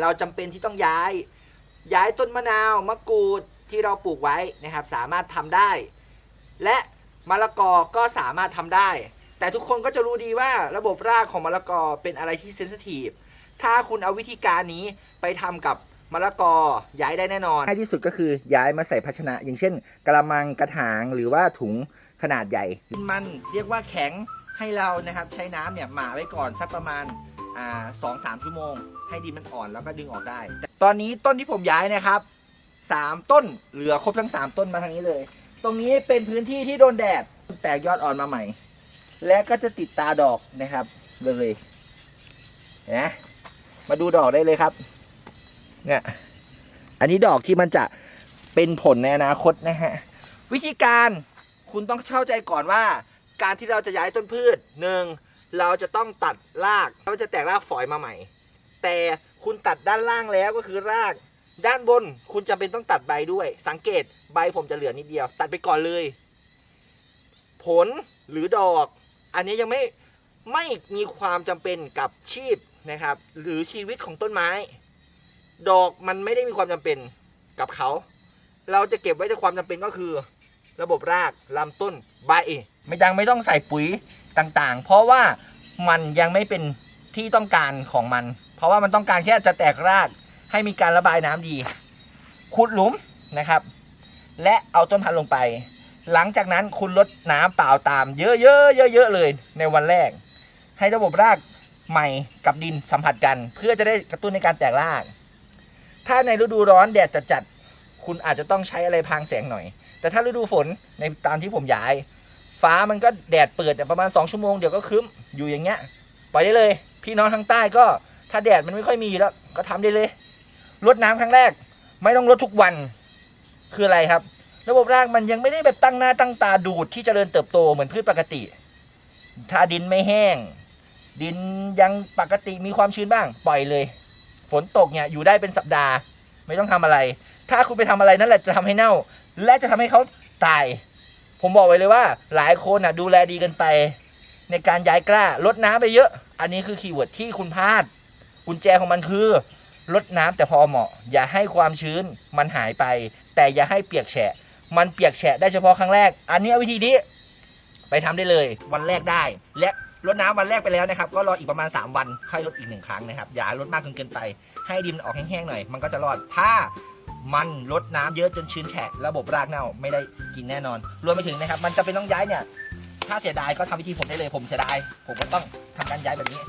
เราจำเป็นที่ต้องย้าย ย้ายต้นมะนาวมะกรูดที่เราปลูกไว้นะครับ สามารถทำได้ และมะละกอก็สามารถทำได้ แต่ทุกคนก็จะรู้ดีว่าระบบรากของมะละกอเป็นอะไรที่เซนซิทีฟถ้าคุณเอาวิธีการนี้ไปทำกับมะละกอย้ายได้แน่นอนง่ายที่สุดก็คือย้ายมาใส่ภาชนะ อย่างเช่น กระมังกระถางหรือว่าถุงขนาดใหญ่ มันเรียกว่าแข็งให้เรานะครับใช้น้ำเนี่ยหมาไว้ก่อนสักประมาณ อ่าสองสามชั่วโมง ให้ดินมันอ่อนแล้วก็ดึงออกได้ ตอนนี้ต้นที่ผมย้ายนะครับสามต้นเหลือครบทั้งสามต้นมาทางนี้เลย ตรงนี้เป็นพื้นที่ที่โดนแดดแตกยอดอ่อนมาใหม่ และก็จะติดตาดอกนะครับเลยเห็นะมาดูดอกได้เลยครับ เนี่ย อันนี้ดอกที่มันจะเป็นผลในอนาคตนะฮะ วิธีการคุณต้องเข้าใจก่อนว่า การที่เราจะย้ายต้นพืชหนึ่ง เราจะต้องตัดรากเราจะแตกรากฝอยมาใหม่ แต่คุณตัดด้านล่างแล้วก็คือราก ด้านบนคุณจำเป็นต้องตัดใบด้วย สังเกตใบผมจะเหลือนิดเดียว ตัดไปก่อนเลย ผลหรือดอก อันนี้ยังไม่ไม่มีความจำเป็นกับชีพนะครับ หรือชีวิตของต้นไม้ ดอกมันไม่ได้มีความจำเป็นกับเขา เราจะเก็บไว้แต่ความจำเป็นก็คือ ระบบรากลำต้นใบไม่ยังไม่ต้องใส่ปุ๋ยต่างๆ เพราะว่ามันยังไม่เป็นที่ต้องการของมัน เพราะว่ามันต้องการแค่จะแตกรากให้มีการระบายน้ำดี ขุดหลุมนะครับ และเอาต้นพันธุ์ลงไป หลังจากนั้นคุณลดน้ำเปล่าตาม เยอะๆเยอะๆเลย ในวันแรก ให้ระบบรากใหม่กับดินสัมผัสกัน เพื่อจะได้กระตุ้นในการแตกราก ถ้าในฤดูร้อนแดดจัดๆคุณอาจจะต้องใช้อะไรพรางแสงหน่อย แต่ถ้าฤดูฝนในตามที่ผมย้าย ฟ้ามันก็แดดเปิดประมาณ 2 ชั่วโมงเดี๋ยวก็ครึ้มอยู่อย่างเงี้ยปล่อยได้เลย พี่น้องทางใต้ก็ถ้าแดดมันไม่ค่อยมีแล้ว ก็ทำได้เลยรดน้ำครั้งแรก ไม่ต้องรดทุกวันคืออะไรครับ ระบบรากมันยังไม่ได้แบบตั้งหน้าตั้งตาดูดที่จเจริญเติบโตเหมือนพืชปกติ ถ้าดินไม่แห้ง ดินยังปกติมีความชื้นบ้าง ปล่อยเลย ฝนตกเนี่ยอยู่ได้เป็นสัปดาห์ ไม่ต้องทำอะไร ถ้าคุณไปทำอะไรนั่นแหละจะทำให้เน่า และจะทำให้เขาตาย ผมบอกไว้เลยว่า หลายคนอะดูแลดีกันไป ในการย้ายกล้าลดน้ำไปเยอะ อันนี้คือคีย์เวิร์ดที่คุณพลาดกุญแจของมันคือลดน้ำแต่พอเหมาะ อย่าให้ความชื้นมันหายไป แต่อย่าให้เปียกแฉะ มันเปียกแฉะได้เฉพาะครั้งแรก อันนี้วิธีนี้ไปทำได้เลยวันแรกได้ และลดน้ำวันแรกไปแล้วนะครับ ก็รออีกประมาณ 3 วันค่อยลดอีกหนึ่งครั้งนะครับ อย่าลดมากจนเกินไป ให้ดินออกแห้งๆหน่อย มันก็จะรอดถ้า มันลดน้ำเยอะจนชื้นแฉะระบบรากเน่าไม่ได้กินแน่นอน รวมไปถึงนะครับ มันจะเป็นต้องย้ายเนี่ย ถ้าเสียดายก็ทำวิธีผมได้เลยผมเสียดาย ผมก็ต้องทำการย้ายแบบนี้